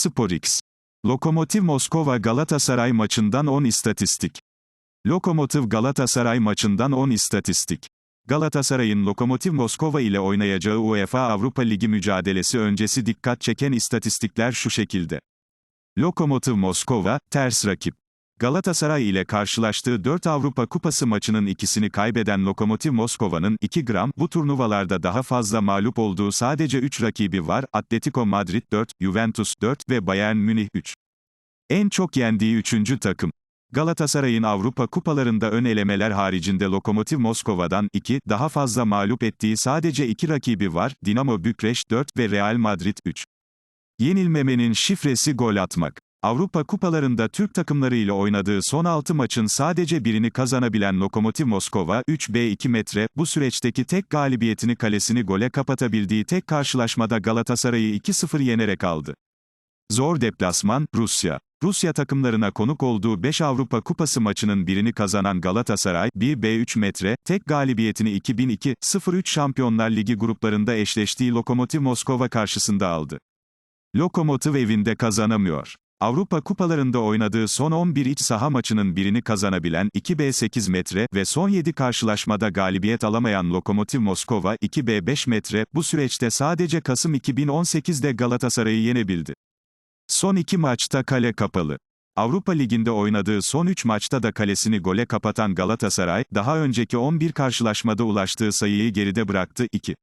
SporX. Lokomotiv Moskova Galatasaray maçından 10 istatistik. Lokomotiv Galatasaray maçından 10 istatistik. Galatasaray'ın Lokomotiv Moskova ile oynayacağı UEFA Avrupa Ligi mücadelesi öncesi dikkat çeken istatistikler şu şekilde. Lokomotiv Moskova, ters rakip. Galatasaray ile karşılaştığı 4 Avrupa Kupası maçının ikisini kaybeden Lokomotiv Moskova'nın 2 gram bu turnuvalarda daha fazla mağlup olduğu sadece 3 rakibi var. Atletico Madrid 4, Juventus 4 ve Bayern Münih 3. En çok yendiği 3. takım. Galatasaray'ın Avrupa kupalarında ön elemeler haricinde Lokomotiv Moskova'dan 2 daha fazla mağlup ettiği sadece 2 rakibi var. Dinamo Bükreş 4 ve Real Madrid 3. Yenilmemenin şifresi gol atmak. Avrupa kupalarında Türk takımlarıyla oynadığı son 6 maçın sadece birini kazanabilen Lokomotiv Moskova, 3B2 metre, bu süreçteki tek galibiyetini kalesini gole kapatabildiği tek karşılaşmada Galatasaray'ı 2-0 yenerek aldı. Zor deplasman, Rusya. Rusya takımlarına konuk olduğu 5 Avrupa Kupası maçının birini kazanan Galatasaray, 1B3 metre, tek galibiyetini 2002-03 Şampiyonlar Ligi gruplarında eşleştiği Lokomotiv Moskova karşısında aldı. Lokomotiv evinde kazanamıyor. Avrupa kupalarında oynadığı son 11 iç saha maçının birini kazanabilen 2B8 metre ve son 7 karşılaşmada galibiyet alamayan Lokomotiv Moskova 2B5 metre, bu süreçte sadece Kasım 2018'de Galatasaray'ı yenebildi. Son iki maçta kale kapalı. Avrupa Ligi'nde oynadığı son 3 maçta da kalesini gole kapatan Galatasaray, daha önceki 11 karşılaşmada ulaştığı sayıyı geride bıraktı 2.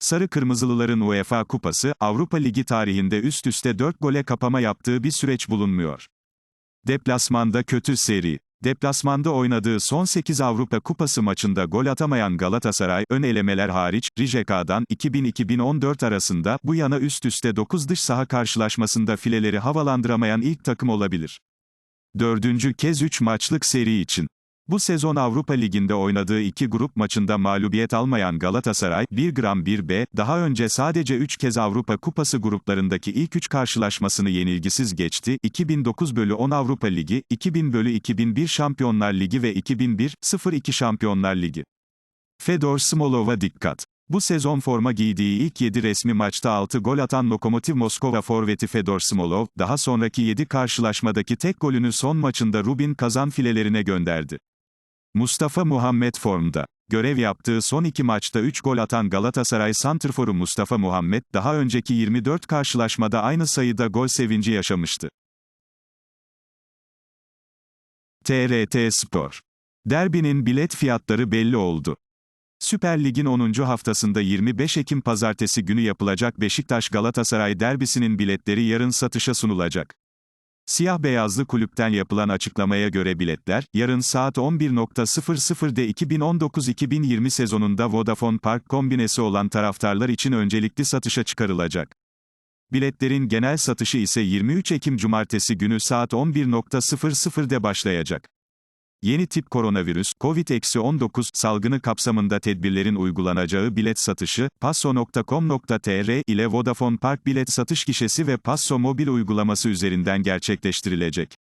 Sarı Kırmızılıların UEFA Kupası, Avrupa Ligi tarihinde üst üste 4 gole kapama yaptığı bir süreç bulunmuyor. Deplasmanda kötü seri. Deplasmanda oynadığı son 8 Avrupa Kupası maçında gol atamayan Galatasaray, ön elemeler hariç, Rijeka'dan 2000-2014 arasında bu yana üst üste 9 dış saha karşılaşmasında fileleri havalandıramayan ilk takım olabilir. Dördüncü kez 3 maçlık seri için. Bu sezon Avrupa Ligi'nde oynadığı iki grup maçında mağlubiyet almayan Galatasaray, 1 gram 1B, daha önce sadece 3 kez Avrupa Kupası gruplarındaki ilk 3 karşılaşmasını yenilgisiz geçti, 2009 bölü 10 Avrupa Ligi, 2000 bölü 2001 Şampiyonlar Ligi ve 2001-02 Şampiyonlar Ligi. Fedor Smolova dikkat. Bu sezon forma giydiği ilk 7 resmi maçta 6 gol atan Lokomotiv Moskova forveti Fedor Smolov, daha sonraki 7 karşılaşmadaki tek golünü son maçında Rubin Kazan filelerine gönderdi. Mustafa Muhammed formda. Görev yaptığı son iki maçta 3 gol atan Galatasaray santrforu Mustafa Muhammed, daha önceki 24 karşılaşmada aynı sayıda gol sevinci yaşamıştı. TRT Spor. Derbinin bilet fiyatları belli oldu. Süper Lig'in 10. haftasında 25 Ekim pazartesi günü yapılacak Beşiktaş-Galatasaray derbisinin biletleri yarın satışa sunulacak. Siyah-beyazlı kulüpten yapılan açıklamaya göre biletler, yarın saat 11.00'de 2019-2020 sezonunda Vodafone Park kombinesi olan taraftarlar için öncelikli satışa çıkarılacak. Biletlerin genel satışı ise 23 Ekim Cumartesi günü saat 11.00'de başlayacak. Yeni tip koronavirüs, COVID-19 salgını kapsamında tedbirlerin uygulanacağı bilet satışı, passo.com.tr ile Vodafone Park bilet satış gişesi ve Passo mobil uygulaması üzerinden gerçekleştirilecek.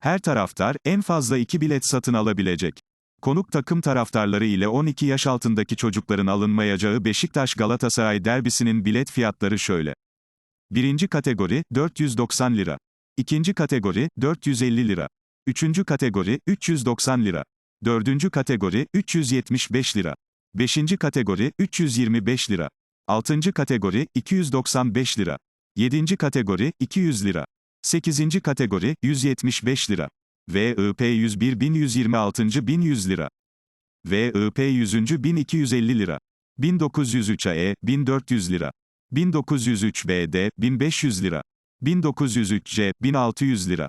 Her taraftar, en fazla iki bilet satın alabilecek. Konuk takım taraftarları ile 12 yaş altındaki çocukların alınmayacağı Beşiktaş-Galatasaray derbisinin bilet fiyatları şöyle. Birinci kategori, 490 lira. İkinci kategori, 450 lira. Üçüncü kategori, 390 lira. Dördüncü kategori, 375 lira. Beşinci kategori, 325 lira. Altıncı kategori, 295 lira. Yedinci kategori, 200 lira. Sekizinci kategori, 175 lira. VIP 101 1126. 1100 lira. VIP 100. 1250 lira. 1903 AE, 1400 lira. 1903 BD, 1500 lira. 1903 C, 1600 lira.